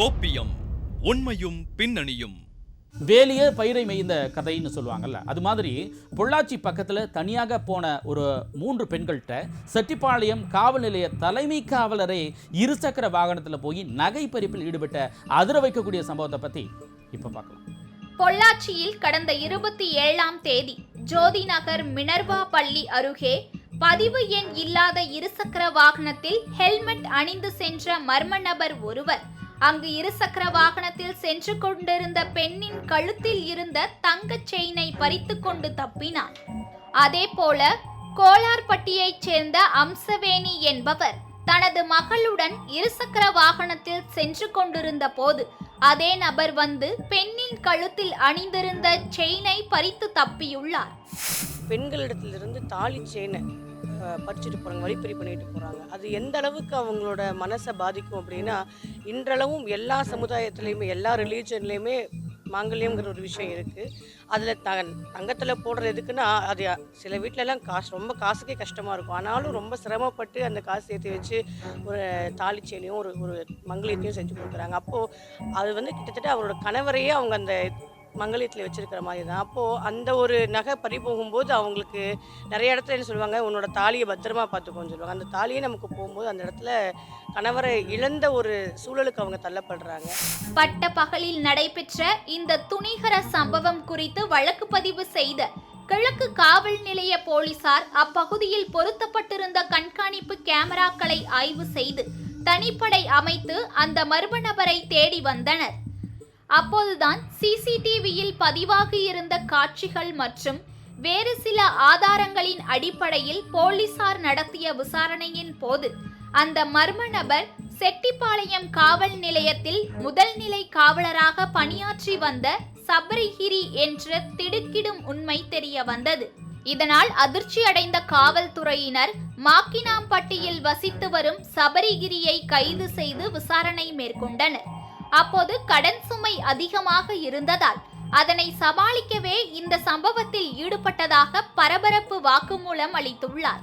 கோப்பியம் உண்மையும் பின்னணியும். வேலியே பயிரை மேய்ந்த கதைன்னு சொல்லுவாங்கல்ல அது மாதிரி பொள்ளாச்சி பக்கத்தில் தனியாக போன ஒரு மூன்று பெண்கள்கிட்ட செட்டிப்பாளையம் காவல் நிலைய தலைமை காவலரே இருசக்கர வாகனத்தில் போய் நகை பறிப்பில் ஈடுபட்ட அதிர வைக்கக்கூடிய சம்பவத்தை பற்றி இப்போ பார்க்கலாம். பொள்ளாச்சியில் கடந்த இருபத்தி ஏழாம் தேதி ஜோதி நகர் மினர்வா பள்ளி அருகே பதிவு எண் இல்லாத இருசக்கர வாகனத்தில் ஹெல்மெட் அணிந்து சென்ற மர்ம நபர் ஒருவர் அங்கு இருசக்கர வாகனத்தில் சென்று கொண்டிருந்த பெண்ணின் கழுத்தில் இருந்த தங்கச் செயினை பறித்து கொண்டு தப்பினார் அதேபோல கோலார்பட்டியைச் சேர்ந்த அம்சவேணி என்பவர் தனது மகளுடன் இருசக்கர வாகனத்தில் சென்று கொண்டிருந்த போது அதே நபர் வந்து பெண்ணின் கழுத்தில் அணிந்திருந்த செயினை பறித்து தப்பியுள்ளார். பெண்களிடத்திலிருந்து தாலி செயினை படிச்சுட்டு போகிறாங்க வழிப்பறி பண்ணிட்டு போகிறாங்க அது எந்த அளவுக்கு அவங்களோட மனசை பாதிக்கும் அப்படின்னா இன்றளவும் எல்லா சமுதாயத்துலேயுமே எல்லா ரிலீஜன்லேயுமே மாங்கல்யங்கிற ஒரு விஷயம் இருக்குது அதில் த தங்கத்தில் போடுறது எதுக்குன்னா அது சில வீட்டிலலாம் காசு ரொம்ப காசுக்கே கஷ்டமாக இருக்கும். ஆனாலும் ரொம்ப சிரமப்பட்டு அந்த காசு சேர்த்து வச்சு ஒரு தாலி செயினையும் ஒரு ஒரு மங்கலியத்தையும் செஞ்சு கொடுக்குறாங்க. அப்போது அது வந்து கிட்டத்தட்ட அவரோட கணவரையே அவங்க அந்த மங்களத்தில் வச்சுருக்கிற மாதிரி தான். அப்போது அந்த ஒரு நகை பறி போகும்போது அவங்களுக்கு நிறைய இடத்துல என்ன சொல்லுவாங்க உன்னோட தாலியை பத்திரமா பார்த்துக்கோன்னு சொல்லுவாங்க. அந்த தாலியை நமக்கு போகும்போது அந்த இடத்துல கணவரை இழந்த ஒரு சூழலுக்கு அவங்க தள்ளப்படுறாங்க. பட்ட பகலில் நடைபெற்ற இந்த துணிகர சம்பவம் குறித்து வழக்கு பதிவு செய்த கிழக்கு காவல் நிலைய போலீசார் அப்பகுதியில் பொருத்தப்பட்டிருந்த கண்காணிப்பு கேமராக்களை ஆய்வு செய்து தனிப்படை அமைத்து அந்த மர்ம நபரை தேடி வந்தனர். அப்போதுதான் சிசிடிவியில் பதிவாகி இருந்த காட்சிகள் மற்றும் வேறு சில ஆதாரங்களின் அடிப்படையில் போலீசார் நடத்திய விசாரணையின் போது அந்த மர்ம நபர் செட்டிப்பாளையம் காவல் நிலையத்தில் முதல் நிலை காவலராக பணியாற்றி வந்த சபரிகிரி என்ற திடுக்கிடும் உண்மை தெரிய வந்தது. இதனால் அதிர்ச்சி அடைந்த காவல்துறையினர் மாக்கினாம்பட்டியில் வசித்து வரும் சபரிகிரியை கைது செய்து விசாரணை மேற்கொண்டனர். அப்போது கடன் சுமை அதிகமாக இருந்ததால் அதனை சமாளிக்கவே இந்த சம்பவத்தில் ஈடுபட்டதாக பரபரப்பு வாக்குமூலம் அளித்துள்ளார்.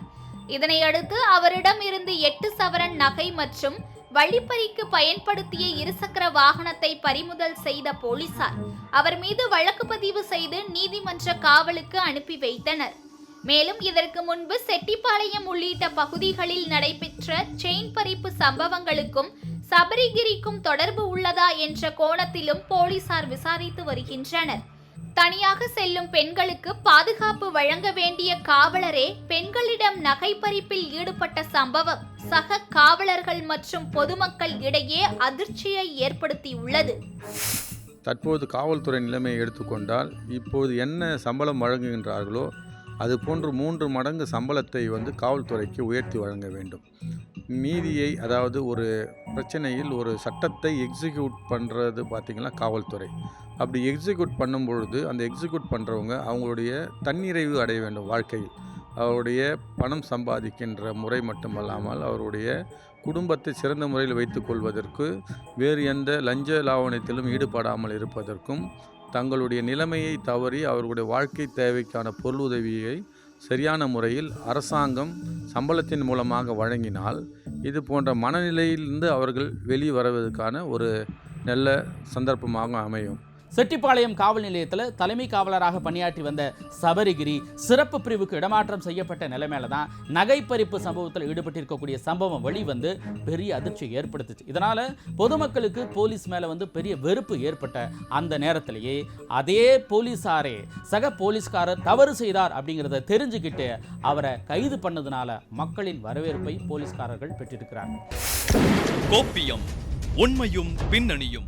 இதனையடுத்து அவரிடம் இருந்து எட்டு சவரன் நகை மற்றும் வழிப்பறிக்கு பயன்படுத்திய இருசக்கர வாகனத்தை பறிமுதல் செய்த போலீசார் அவர் மீது வழக்கு பதிவு செய்து நீதிமன்ற காவலுக்கு அனுப்பி வைத்தனர். மேலும் இதற்கு முன்பு செட்டிப்பாளையம் உள்ளிட்ட பகுதிகளில் நடைபெற்ற செயின் பறிப்பு சம்பவங்களுக்கும் சபரிகிரிக்கும் தொடர்பு உள்ளதா என்ற கோணத்திலும் போலீசார் விசாரித்து வருகின்றனர். தனியாக செல்லும் பெண்களுக்கு பாதுகாப்பு வழங்க வேண்டிய காவலரே பெண்களிடம் நகை பறிப்பில் ஈடுபட்ட சம்பவம் சக காவலர்கள் மற்றும் பொதுமக்கள் இடையே அதிர்ச்சியை ஏற்படுத்தியுள்ளது. தற்போது காவல்துறை நிலைமையை எடுத்துக்கொண்டால் இப்போது என்ன சம்பளம் வழங்குகின்றார்களோ அது போன்று மூன்று மடங்கு சம்பளத்தை வந்து காவல்துறைக்கு உயர்த்தி வழங்க வேண்டும். நீதியை அதாவது ஒரு பிரச்சனையில் ஒரு சட்டத்தை எக்ஸிக்யூட் பண்ணுறது பார்த்திங்கன்னா காவல்துறை. அப்படி எக்ஸிக்யூட் பண்ணும் பொழுது அந்த எக்ஸிக்யூட் பண்ணுறவங்க அவங்களுடைய தன்னிறைவு அடைய வேண்டும் வாழ்க்கையில். அவருடைய பணம் சம்பாதிக்கின்ற முறை மட்டுமல்லாமல் அவருடைய குடும்பத்தை சிறந்த முறையில் வைத்துக்கொள்வதற்கு வேறு எந்த லஞ்ச லாவணத்திலும் ஈடுபடாமல் இருப்பதற்கும் தங்களுடைய நிலைமையை தவறி அவர்களுடைய வாழ்க்கை தேவைக்கான பொருளுதவியை சரியான முறையில் அரசாங்கம் சம்பளத்தின் மூலமாக வழங்கினால் இது போன்ற மனநிலையிலிருந்து அவர்கள் வெளிவருவதற்கான ஒரு நல்ல சந்தர்ப்பமாக அமையும். செட்டிப்பாளையம் காவல் நிலையத்தில் தலைமை காவலராக பணியாற்றி வந்த சபரிகிரி சிறப்பு பிரிவுக்கு இடமாற்றம் செய்யப்பட்ட நிலைமையில தான் நகை பறிப்பு சம்பவத்தில் ஈடுபட்டிருக்கக்கூடிய சம்பவம் வெளிவந்து பெரிய அதிர்ச்சியை ஏற்படுத்துச்சு. இதனால் பொதுமக்களுக்கு போலீஸ் மேலே வந்து பெரிய வெறுப்பு ஏற்பட்ட அந்த நேரத்திலேயே அதே போலீஸாரே சக போலீஸ்காரர் தவறு செய்தார் அப்படிங்கிறத தெரிஞ்சுக்கிட்டு அவரை கைது பண்ணதுனால மக்களின் வரவேற்பை போலீஸ்காரர்கள் பெற்றிருக்கிறார்கள். கோப்பியம் உண்மையும் பின்னணியும்.